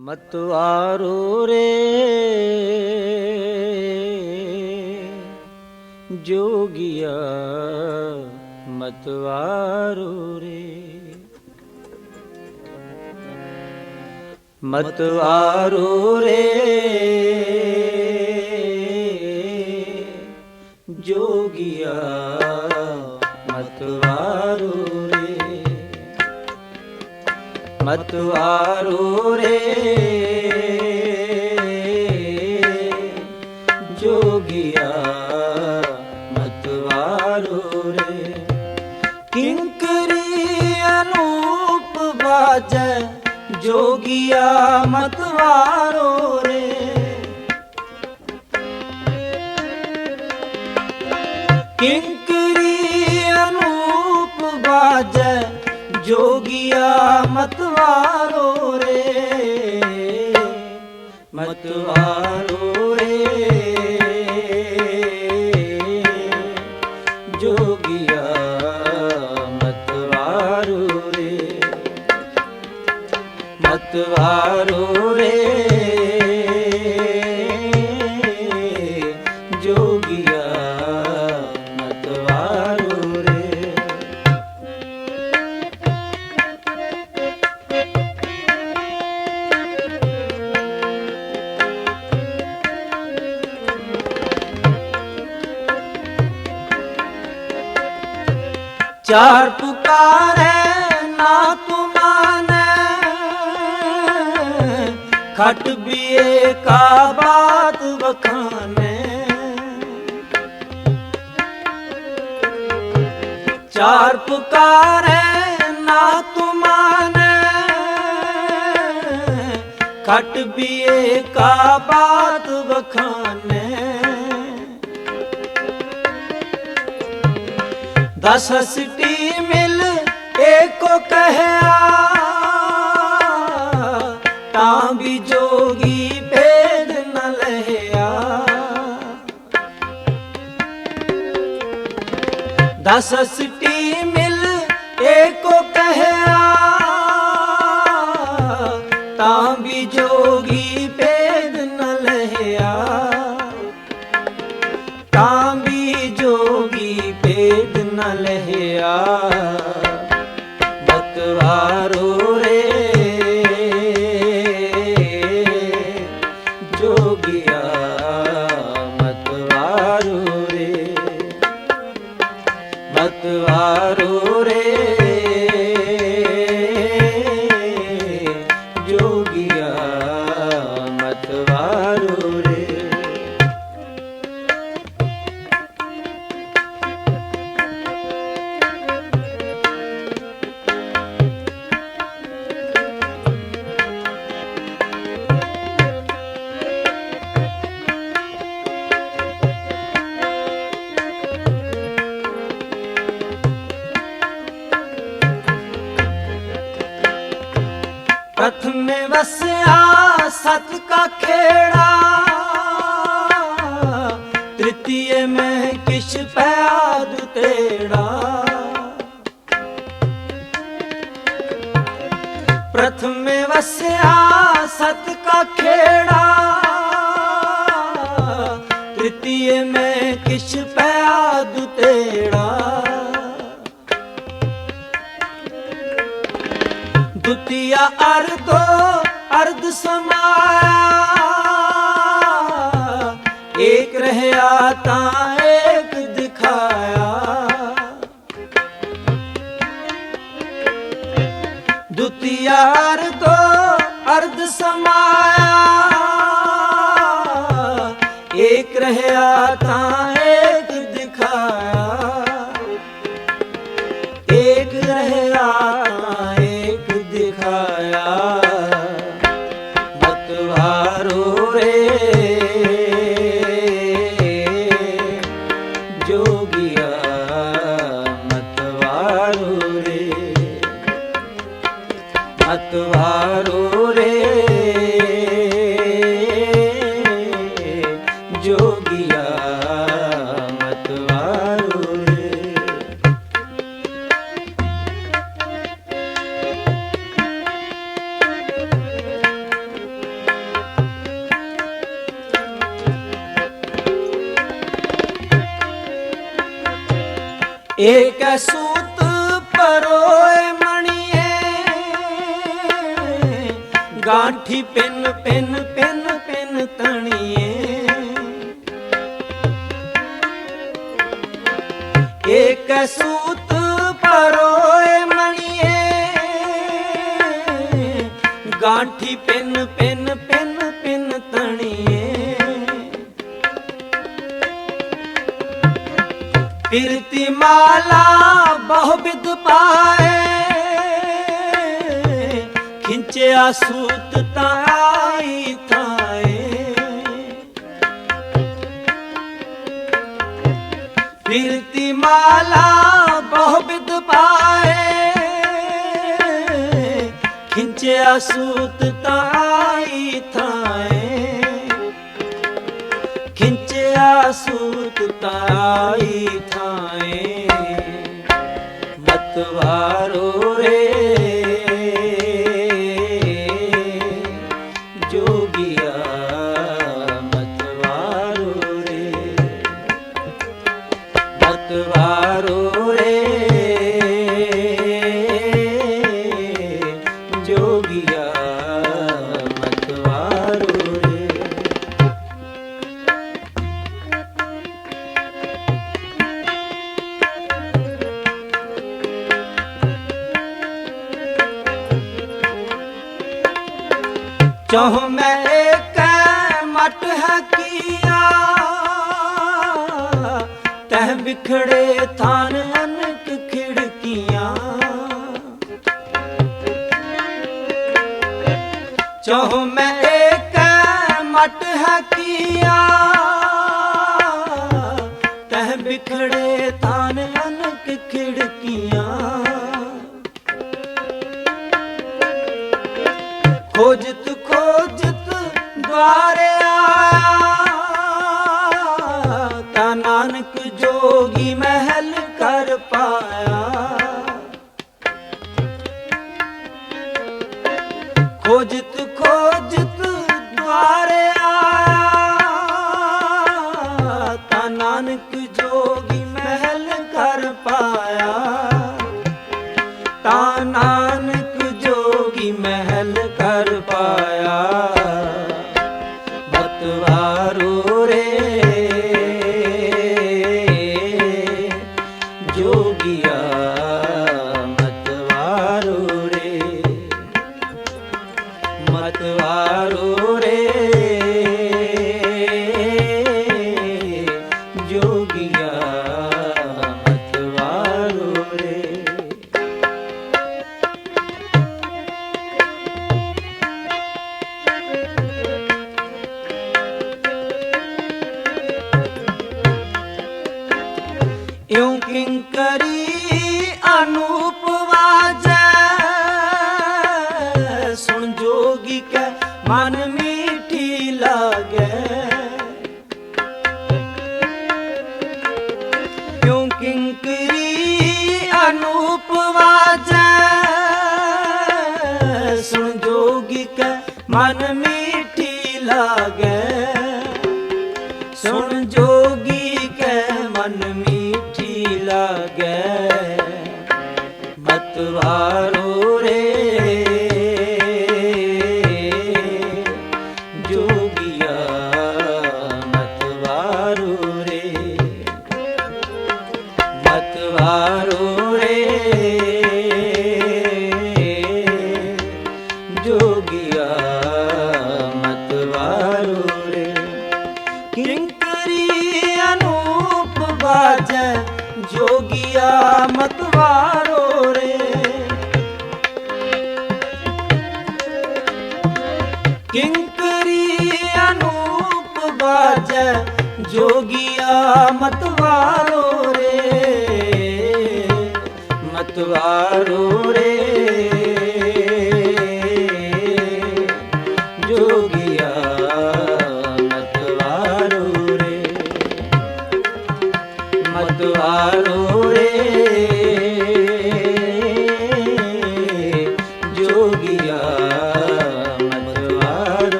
ਮਤਵਾਰੋ ਰੇ। ਜੋਗਿਆ ਮਤਵਾਰੋ ਰੇ। ਮਤਵਾਰੋ ਰੇ। ਜੋਗਿਆ ਮਤਵਾਰੋ ਮਤਵਾਰੋ ਰੇ। ਜੋਗਿਆ ਮਤਵਾਰੋ ਰੇ। ਕਿੰਕਰੀ ਅਨੂਪ ਬਾਜੈ ਜੋਗਿਆ ਮਤਵਾਰੋ ਰੇ। ਕਿੰਕਰੀ ਅਨੂਪ ਬਾਜੈ ਜੋਗਿਆ ਮਤਵਾਰੋ ਰੇ। ਮਤਵਾਰੋ ਰੇ। ਜੋਗਿਆ ਮਤਵਾਰੋ ਰੇ। ਮਤਵਾਰੋ ਚਾਰ ਪੁਕਾਰੇ ਨਾ ਤੁਮਾਨੇ ਖਟ ਬੀਏ ਕਾ ਬਾਤ ਬਖਾਨੇ ਚਾਰ ਪੁਕਾਰੇ ਨਾ ਤੂੰ ਤੁਮਾਨੇ ਖਟ ਬੀਏ ਕਾ ਬਾਤ ਬਖਾਨੇ ਦਸ ਸਿਟੀ ਏਕੋ ਤਾਂ ਵੀ ਜੋਗੀ ਭੇਦ ਨ ਲਹਿਆ। ਦਸ ਸਿਟੀ ਮਿਲ ਏਕੋ ਕਹਿਆ, ਤਾਂ ਵੀ ਜੋਗੀ ਭੇਦ ਨ ਲਹਿਆ। ਤਾਂ ਵੀ ਜੋਗੀ ਭੇਦ ਨ ਲਹਿਆ। ਮਤਵਾਰੋ ਰੇ। ਜੋਗਿਆ ਮਤਵਾਰੋ ਰੇ। ਮਤਵਾਰੋ ਰੇ। ਜਗ ਤੇੜਾ ਦੁਤੀਆ ਅਰਧੋ ਅਰਧ ਸਮਾਇਆ। ਏਕ ਰਹਿਆ ਤਾਂ ਇੱਕ ਦਿਖਾਇਆ। ਦੁਤੀਆ ਅਰਧੋ ਅਰਧ ਸਮਾਇਆ। ਵਾਰੂ ਰੇ। ਜੋਗਿਆ ਮਤ ਵਾਰੂ ਰੇ। ਮਤ ਵਾਰੂ ਰੇ। ਜੋਗਿਆ ਏਕ ਸੂਤ ਪਰੋਏ ਮਣੀਏ ਗਾਂਠੀ ਪਿੰਨ ਪਿੰਨ ਪਿੰਨ ਪਿੰਨ ਤਣੀਏ ਏਕ ਸੂਤ ਪਰੋਏ ਮਣੀਏ ਗਾਂਠੀ ਪਿੰਨ ਪਿੰਨ ਪਿੰਨ ਫਿਰਤੀ ਮਾਲਾ ਬਹੁ ਬਿਦ ਪਾਏ ਖਿੰਚਿਆ ਸੂਤ ਤਾਈ ਥਾਏ ਫਿਰਤੀ ਮਾਲਾ ਬਹੁ ਬਿਦ ਪਾਏ ਖਿੰਚਿਆ ਸੂਤ ਤਾਈ ਥਾਏ ਖਿੰਚਿਆ ਸੂਤ ਚਹੁ ਮੈਂ ਕੈ ਮਟ ਹਕੀਆ। ਕੀਆ ਤਹ ਵਿਖੜੇ ਥਾਨ ਅਨਕ ਖਿੜਕੀਆਂ। ਚਹੁ ਮੈਂ ਕੈ ਮਟ ਹੈ ਕੀਆ ਤਹ ਵਿਖੜੇ ਥਾਨ ਇਉ ਕਿੰਕਰੀ ਅਨੂਪ ਵਾਜੈ। ਸੁਣ ਜੋਗੀ ਕੈ, ਮਨ ਮੀਠੀ ਲਾਗੈ। ਕਿਉ ਕਿੰਕਰੀ ਅਨੂਪ ਵਾਜੈ। ਸੁਣ ਜੋਗੀ ਕੈ, ਮਨ ਮੀਠੀ ਲਾਗੈ। ਜੋਗਿਆ ਮਤਵਾਰੋ ਰੇ। ਕਿੰਕਰੀ ਅਨੂਪ ਬਾਜੈ ਜੋਗੀਆ ਮਤਵਾਰੋ ਰੇ। ਮਤਵਾਰੋ ਰੇ।